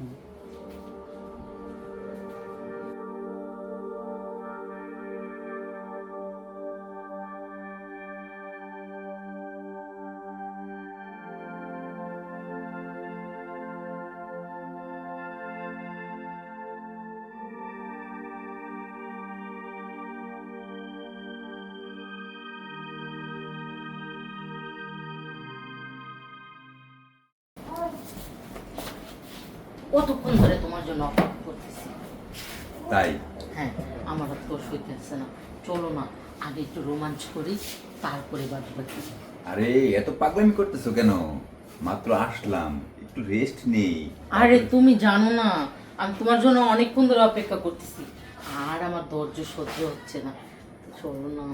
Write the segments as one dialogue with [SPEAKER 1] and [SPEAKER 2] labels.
[SPEAKER 1] 嗯。কতক্ষণ ধরে তোমার জন্য অপেক্ষা করতেছি?
[SPEAKER 2] তাই?
[SPEAKER 1] হ্যাঁ আমার আর তো সইতে আসছে না। চলো না আগে একটু রোমাঞ্চ করি তারপরে বাকি বাকি
[SPEAKER 2] আরে এত পাগলামি করতেছো কেন? মাত্র আসলাম একটু রেস্ট নেই।
[SPEAKER 1] আরে তুমি জানো না আমি তোমার জন্য অনেকক্ষণ ধরে অপেক্ষা করতেছি। আর আমার ধৈর্য সহ্য হচ্ছে না। চলো না।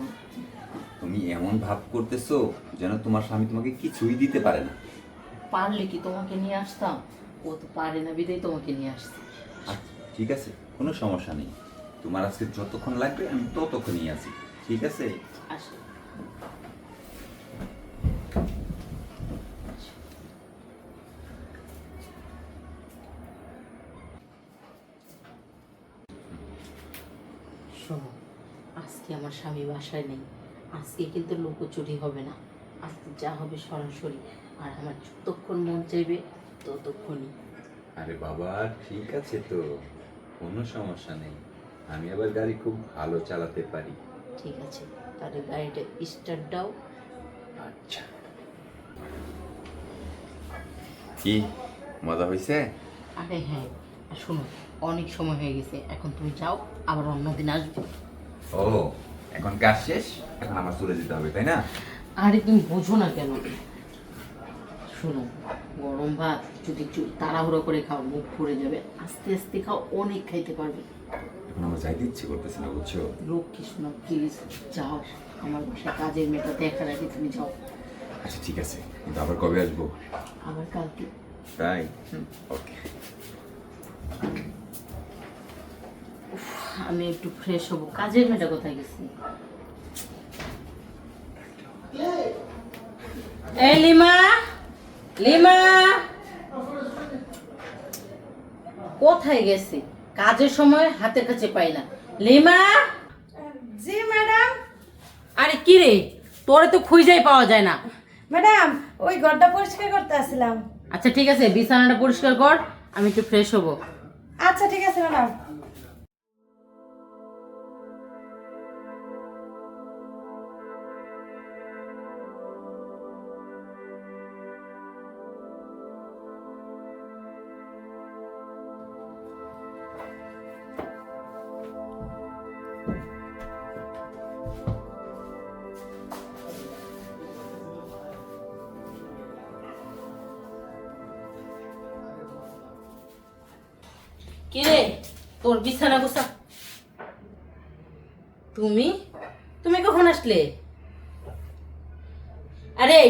[SPEAKER 2] তুমি এমন ভাব করতেছো যেন তোমার স্বামী তোমাকে কিছুই দিতে পারে না।
[SPEAKER 1] পারলে কি তোমাকে নিয়ে আসতাম? ও তো পারে না বিদেই তোমাকে নিয়ে আসছে।
[SPEAKER 2] আচ্ছা, ঠিক আছে কোনো সমস্যা নেই। তোমার আজকে যতক্ষণ লাগবে আমি ততক্ষণই আছি। ঠিক আছে?
[SPEAKER 1] আসো। শোনো। আজকে আমার স্বামী বাসায় নেই। আজকে কিন্তু লুকোচুরি হবে না। আজকে যা হবে সরাসরি। আর আমার যতক্ষণ মন চাইবে ততক্ষণই
[SPEAKER 2] আরে বাবা ঠিক আছে তো কোনো সমস্যা নেই। আমি আবার গাড়ি খুব ভালো চালাতে পারি।
[SPEAKER 1] ঠিক আছে তাহলে গাড়িটা স্টার্ট দাও।
[SPEAKER 2] আচ্ছা। কি মজা হয়েছে
[SPEAKER 1] আরে হ্যাঁ আর শোনো অনেক সময় হয়ে গেছে এখন তুমি যাও আবার অন্যদিন আসবে।
[SPEAKER 2] ও এখন কাজ শেষ? এখন আমার চলে যেতে হবে তাই না?
[SPEAKER 1] আরে তুমি বোঝো না কেন? শোনো গরম ভাত যদি তাড়াহুড়ো করে খাও মুখ ফুরে যাবে আস্তে আস্তে খাও অনেক খাইতে পারবে।
[SPEAKER 2] এখন আমার যাইতে ইচ্ছে করতেছে না বুঝছ?
[SPEAKER 1] লক্ষ্মী শোনো প্লিজ যাও আমার বাসায় কাজের মেয়েটা দেখার আগে তুমি যাও।
[SPEAKER 2] আচ্ছা ঠিক আছে কিন্তু আবার কবে আসব?
[SPEAKER 1] আবার কালকে।
[SPEAKER 2] তাই? ওকে
[SPEAKER 1] আমি একটু ফ্রেশ হব। কাজের মেয়েটা কোথায় গেছি? এই লিমা! লিমা! কোথায় গেছে? কাজের সময় হাতের কাছে পাই না। লিমা!
[SPEAKER 3] জি ম্যাডাম।
[SPEAKER 1] আরে কি রে? তোরে তো খুঁজেই পাওয়া যায় না।
[SPEAKER 3] ম্যাডাম ওই ঘরটা পরিষ্কার করতে আসছিলাম।
[SPEAKER 1] আচ্ছা ঠিক আছে বিছানাটা পরিষ্কার কর আমি একটু ফ্রেশ হব।
[SPEAKER 3] আচ্ছা ঠিক আছে ম্যাডাম।
[SPEAKER 1] কি রে? তোর বিছানা গোছা। তুমি? তুমি কখন আসলে? আরে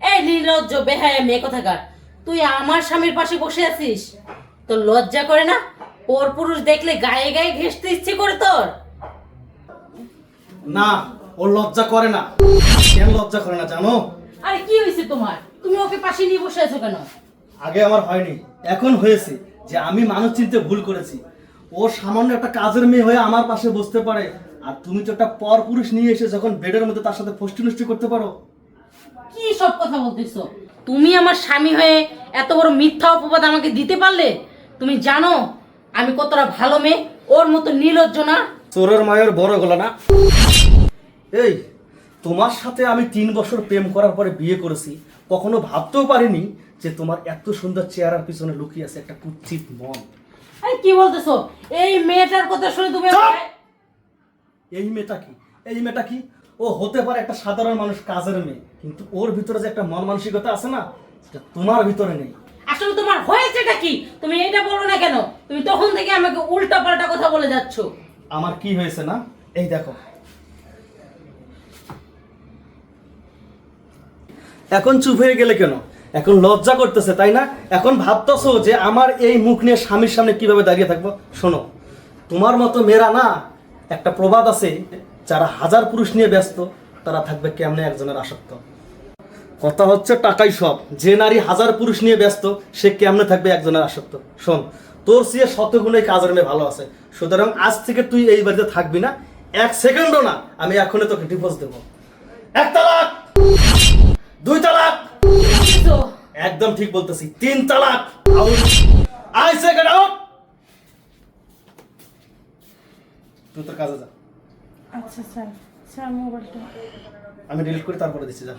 [SPEAKER 1] এই নির্লজ্জ বেহায়া মেয়ে কোথাকার? তুই আমার স্বামীর পাশে বসে আছিস। তোর লজ্জা করে না? পর পুরুষ দেখলে গায়ে গায়ে ঘেসতে ইচ্ছে করে তোর।
[SPEAKER 4] না ও লজ্জা করে না। কেন লজ্জা করে না জানো?
[SPEAKER 1] আরে কি হয়েছে তোমার? তুমি ওকে পাশে নিয়ে বসে আছো কেন?
[SPEAKER 4] আগে আমার হয়নি এখন হয়েছে। যে আমি মানুষ চিনতে ভুল করেছি। ও সামান্য একটা কাজের মেয়ে হয়ে আমার পাশে বসতে পারে। আর তুমি তো একটা পর পুরুষ নিয়ে এসে যখন বেডের মধ্যে তার সাথে ফষ্টি নষ্টি করতে পারো।
[SPEAKER 1] কি সব কথা বলতেছো? তুমি আমার স্বামী হয়ে এত বড় মিথ্যা অপবাদ আমাকে দিতে পারলে? তুমি জানো আমি কতটা ভালো মেয়ে ওর মতো নির্লজ্জ না?
[SPEAKER 4] চোরের মায়ের বড় গলা না। এই তোমার সাথে আমি তিন বছর প্রেম করার পরে বিয়ে করেছি। কখনো ভাবতেও পারিনি যে তোমার এত সুন্দর চেহারার পিছনে লুকিয়ে আছে একটা কুচ্ছিত মন।
[SPEAKER 1] আরে কি বলতেছো? এই মেয়েটার কথা শুনে তুমি
[SPEAKER 4] এই মেয়েটা কি? এই মেয়েটা কি? ও হতে পারে একটা সাধারণ মানুষ কাজের মেয়ে। কিন্তু ওর ভিতরে যে একটা মন মানসিকতা আছে না সেটা তোমার ভিতরে নেই।
[SPEAKER 1] আসলে তোমার হয়েছেটা কি? তুমি এটা বলো না কেন? তুমি তখন থেকে আমাকে উল্টা পাল্টা কথা বলে যাচ্ছ।
[SPEAKER 4] আমার কি হয়েছে না? এই দেখো এখন চুপ হয়ে গেলে কেন? এখন লজ্জা করতেছে, তাই না? এখন ভাবতেছো যে আমার এই মুখ নিয়ে স্বামীর সামনে কীভাবে দাঁড়িয়ে থাকব? শোনো, তোমার মতো মেয়েরা না, একটা প্রবাদ আছে, যারা হাজার পুরুষ নিয়ে ব্যস্ত, তারা থাকবে কেমনে একজনের আসক্ত? কথা হচ্ছে টাকাই সব। যে নারী হাজার পুরুষ নিয়ে ব্যস্ত, সে কেমনে থাকবে একজনের আসক্ত? শোন, তোর সিয়ে শতগুণে কাজের মেয়ে ভালো আছে। সুতরাং আজ থেকে তুই এই বাড়িতে থাকবি না, এক সেকেন্ডও না, আমি এখনই তোকে ডিভোর্স দেবো। এক তালাক! দুই তালাক। একদম ঠিক বলতেছি তিন তালাক। I say get out. তুই তোর কাজে যা।
[SPEAKER 3] আচ্ছা স্যার। স্যার মোবাইলটা।
[SPEAKER 4] আমি ডিলিট করে তারপরে দিচ্ছি যা।